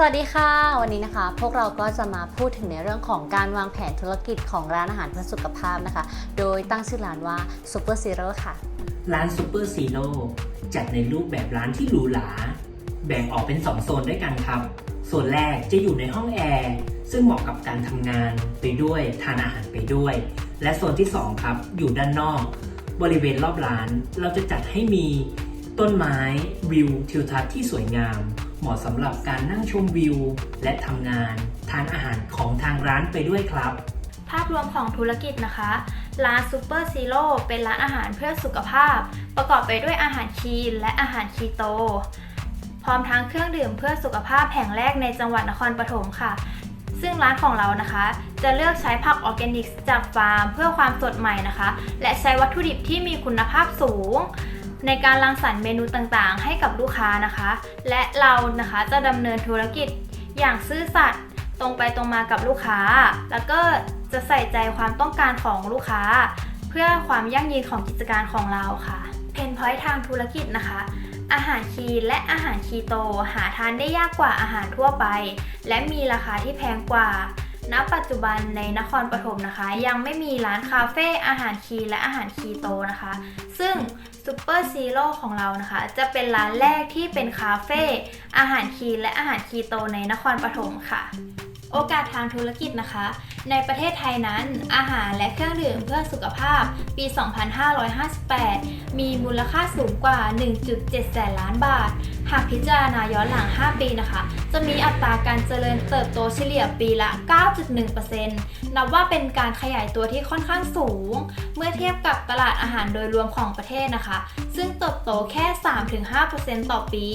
สวัสดีค่ะ วันนี้นะคะ พวกเราก็จะมาพูดถึงในเรื่องของการวางแผนธุรกิจของร้านอาหารเพื่อสุขภาพนะคะ โดยตั้งชื่อร้านว่า Super Zero ค่ะ ร้านซูเปอร์ซีโร่จัดในรูปแบบร้านที่หรูหราแบ่งออกเป็น 2 โซนด้วยกันครับส่วนแรกจะอยู่ในห้องแอร์ซึ่งเหมาะกับการทำงานไปด้วยทานอาหารไปด้วย และโซนที่ 2 ครับ อยู่ด้านนอก บริเวณรอบร้านเราจะจัดให้มีต้นไม้วิวทิวทัศน์ที่สวยงาม เหมาะสำหรับการนั่งชมวิว และทำงาน ทานอาหารของทางร้านไปด้วยครับ ภาพรวมของธุรกิจนะคะ ร้านซูเปอร์ซีโร่เป็นร้านอาหารเพื่อสุขภาพ ประกอบไปด้วยอาหารคีนและอาหารคีโต พร้อมทั้งเครื่องดื่มเพื่อสุขภาพแห่งแรกในจังหวัดนครปฐมค่ะ ซึ่งร้านของเรานะคะ จะเลือกใช้ผักออร์แกนิกจากฟาร์ม เพื่อความสดใหม่นะคะ และใช้วัตถุดิบที่มีคุณภาพสูง ในการรังสรรค์เมนูต่างๆ ให้กับลูกค้านะคะ และเรานะคะจะดำเนินธุรกิจอย่างซื่อสัตย์ตรงไปตรงมากับลูกค้า แล้วก็จะใส่ใจความต้องการของลูกค้า เพื่อความยั่งยืนของกิจการของเราค่ะเพนพอยต์ทางธุรกิจนะคะอาหารคีนและอาหารคีโต หาทานได้ยากกว่าอาหารทั่วไป และมีราคาที่แพงกว่า ณปัจจุบันในนครปฐมนะคะ ยังไม่มีร้านคาเฟ่อาหารคีและอาหารคีโตนะคะ ซึ่งซูเปอร์ซีโร่ของเรานะคะ จะเป็นร้านแรกที่เป็นคาเฟ่อาหารคีและอาหารคีโตในนครปฐมค่ะ โอกาสทางธุรกิจนะคะ ในประเทศไทยนั้น อาหารและเครื่องดื่มเพื่อสุขภาพปี 2558 มีมูลค่าสูงกว่า 1.7 แสนล้านบาท หากพิจารณาย้อนหลัง 5 ปีนะคะ จะมีอัตราการเจริญเติบโตเฉลี่ยปีละ 9.1%นับว่าเป็นการขยายตัวที่ค่อนข้างสูง เมื่อเทียบกับตลาดอาหารโดยรวมของประเทศนะคะ ซึ่งเติบโตแค่ 3-5%ต่อปี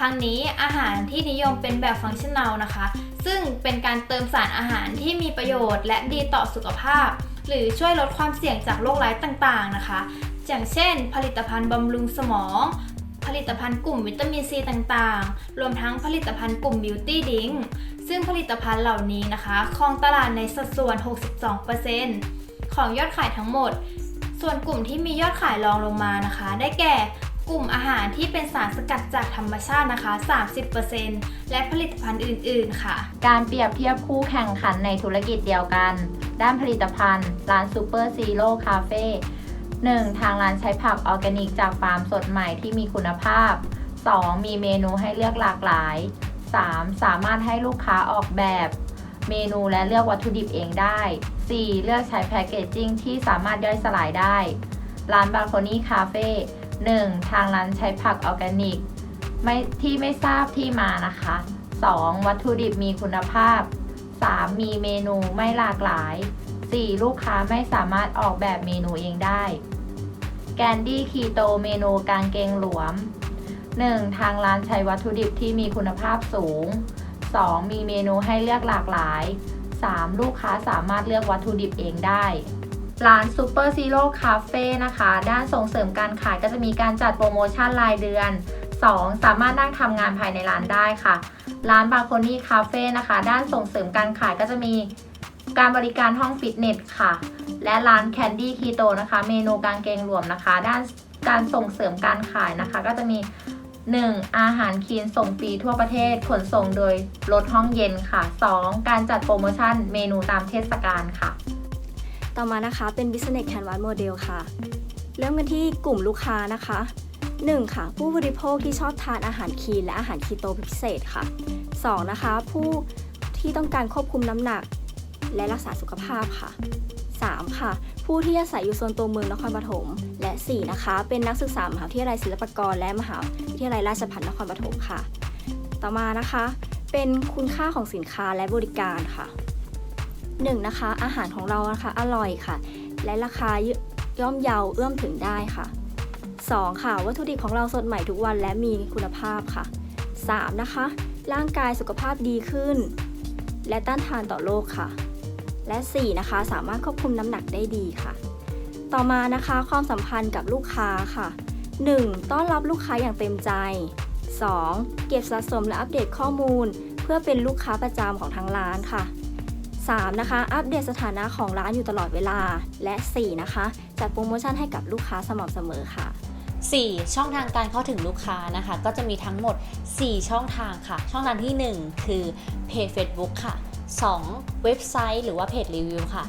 ทั้งนี้อาหารที่นิยมเป็นแบบฟังชั่นแนลนะคะ ซึ่งเป็นการเติมสารอาหารที่มีประโยชน์และดีต่อสุขภาพ หรือช่วยลดความเสี่ยงจากโรคร้ายต่างๆนะคะ อย่างเช่น ผลิตภัณฑ์บำรุงสมอง ผลิตภัณฑ์กลุ่มวิตามินซีต่างๆ รวมทั้งผลิตภัณฑ์กลุ่มบิวตี้ดิงซึ่งผลิตภัณฑ์เหล่านี้นะคะครองตลาดในสัดส่วน 62%ของยอดขายทั้งหมดส่วนกลุ่มที่มียอดขายรองลงมานะคะ ได้แก่ กลุ่มอาหารที่เป็นสารสกัดจากธรรมชาตินะคะ 30%และผลิตภัณฑ์อื่น ๆ ค่ะ การเปรียบเทียบคู่แข่งขันในธุรกิจเดียวกัน ด้านผลิตภัณฑ์ ร้านซูเปอร์ซีโร่คาเฟ่ 1. ทางร้านใช้ผักออร์แกนิกจากฟาร์มสดใหม่ที่มีคุณภาพ 2. มีเมนูให้เลือกหลากหลาย 3. สามารถให้ลูกค้าออกแบบ เมนูและเลือกวัตถุดิบเองได้ 4. เลือกใช้แพคเกจจิ้งที่สามารถย่อยสลายได้ ร้านบาร์โคนี่คาเฟ่ 1. ทางร้านใช้ผักออร์แกนิกไม่ที่ไม่ทราบที่มานะคะ 2. วัตถุดิบมีคุณภาพ 3. มีเมนูไม่หลากหลาย 4. ลูกค้าไม่สามารถออกแบบเมนูเองได้ แกนดี้คีโตเมนูกางเกงหลวม 1. ทางร้านใช้วัตถุดิบที่มีคุณภาพสูง 2. มีเมนูให้เลือกหลากหลาย 3. ลูกค้าสามารถเลือกวัตถุดิบเองได้ ร้าน Super Zero Cafe นะคะ ด้านส่งเสริมการขายก็จะมีการจัดโปรโมชั่นรายเดือน 2. สามารถนั่งทำงานภายในร้านได้ค่ะ ร้านบาโคนี่คาเฟ่นะคะ ด้านส่งเสริมการขายก็จะมีการบริการห้องฟิตเนสค่ะ และร้านแคนดี้คีโตนะคะ เมนูกางเกงรวมนะคะ ด้านการส่งเสริมการขายนะคะ ก็จะมี 1. อาหารคีนส่งฟรีทั่วประเทศ ขนส่งโดยรถห้องเย็นค่ะ 2. การจัดโปรโมชั่นเมนูตามเทศกาลค่ะ ต่อมานะคะเป็น Business Canvas Model ค่ะ เริ่มกันที่กลุ่มลูกค้านะคะ 1. ค่ะ ผู้บริโภคที่ชอบทานอาหารคีนและอาหารคีโตพิเศษค่ะ 2. นะคะ ผู้ที่ต้องการควบคุมน้ำหนัก และรักษาสุขภาพค่ะ 3. ค่ะ ผู้ที่อาศัยอยู่โซนตัวเมืองนครปฐม และ 4. นะคะ เป็นนักศึกษามหาวิทยาลัยศิลปากร และมหาวิทยาลัยราชภัฏนครปฐมค่ะ ต่อมานะคะ เป็นคุณค่าของสินค้าและบริการค่ะ 1. นะคะ อาหารของเรานะคะอร่อยค่ะ และราคาย่อมเยาเอื้อมถึงได้ค่ะ 2. ค่ะ วัตถุดิบของเราสดใหม่ทุกวันและมีคุณภาพค่ะ 3. นะคะ ร่างกายสุขภาพดีขึ้น และต้านทานต่อโรคค่ะ และ 4 นะคะ สามารถควบคุมน้ำหนักได้ดีค่ะ ต่อมานะคะความสัมพันธ์กับลูกค้าค่ะ 1. ต้อนรับลูกค้าอย่างเต็มใจ 2. เก็บสะสมและอัปเดตข้อมูล เพื่อเป็นลูกค้าประจำของทางร้านค่ะ 3. นะคะ อัปเดตสถานะของร้านอยู่ตลอดเวลา และ 4. นะคะ จัดโปรโมชั่นให้กับลูกค้าสม่ำเสมอค่ะ 4 ช่องทางการเข้าถึงลูกค้านะคะ ก็จะมีทั้งหมด 4 ช่องทางค่ะ ช่องทางทีหนึ่1 คือเพจ Facebook ค่ะ 2. เว็บไซต์หรือว่าเพจรีวิวค่ะ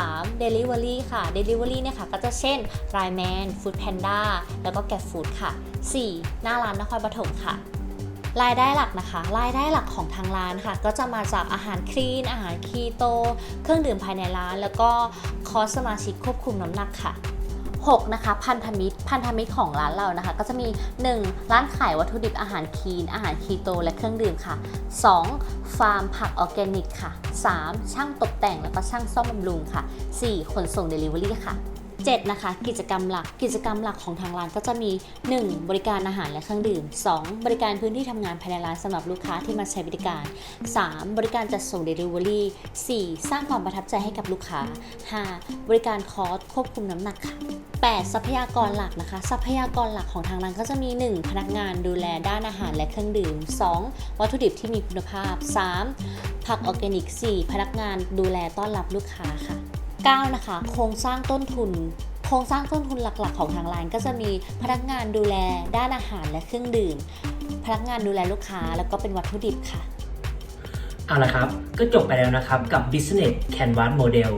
3. Delivery ค่ะ Delivery เนี่ยค่ะก็จะเช่น r i m a n Food Panda แล้วก็ Get Food ค่ะ 4. หน้าร้านนครปฐมค่ะ รายได้หลักนะคะ รายได้หลักของทางร้านค่ะ ก็จะมาจากอาหารคลีน อาหารคีโต เครื่องดื่มภายในร้าน แล้วก็คอสสมาชิกควบคุมน้ำหนักค่ะ 6 นะคะพันธมิตร พันธมิตรของร้านเรานะคะ ก็จะมี 1. ร้านขายวัตถุดิบอาหารคลีน อาหารคีโต และเครื่องดื่มค่ะ 2. ฟาร์มผักออร์แกนิกค่ะ 3. ช่างตกแต่งแล้วก็ช่างซ่อมบำรุงค่ะ 4. ขนส่ง Delivery ค่ะ 7 นะคะ กิจกรรมหลักกิจกรรมหลักของทางร้านก็จะมี 1. บริการอาหารและเครื่องดื่ม 2. บริการพื้นที่ทำงานภายในร้านสำหรับลูกค้าที่มาใช้บริการ 3. บริการจัดส่ง Delivery 4. สร้างความประทับใจให้กับลูกค้า 5. บริการคอร์สควบคุมน้ำหนักค่ะ 8. ทรัพยากรหลักนะคะ ทรัพยากรหลักของทางร้านก็จะมี 1. พนักงานดูแลด้านอาหารและเครื่องดื่ม 2. วัตถุดิบที่มีคุณภาพ 3. ผักออร์แกนิก 4. พนักงานดูแลต้อนรับลูกค้าค่ะ 9 นะคะ โครงสร้างต้นทุน โครงสร้างต้นทุนหลักๆ ของทางร้านก็จะมีพนักงานดูแลด้านอาหารและเครื่องดื่ม พนักงานดูแลลูกค้าแล้วก็เป็นวัตถุดิบค่ะ เอาละครับ ก็จบไปแล้วนะครับกับ Business Canvas Model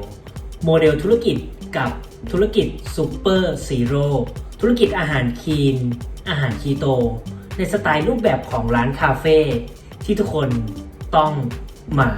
โมเดลธุรกิจกับธุรกิจ Super Zero ธุรกิจอาหารคีน อาหารคีโต ในสไตล์รูปแบบของร้านคาเฟ่ที่ทุกคนต้องมา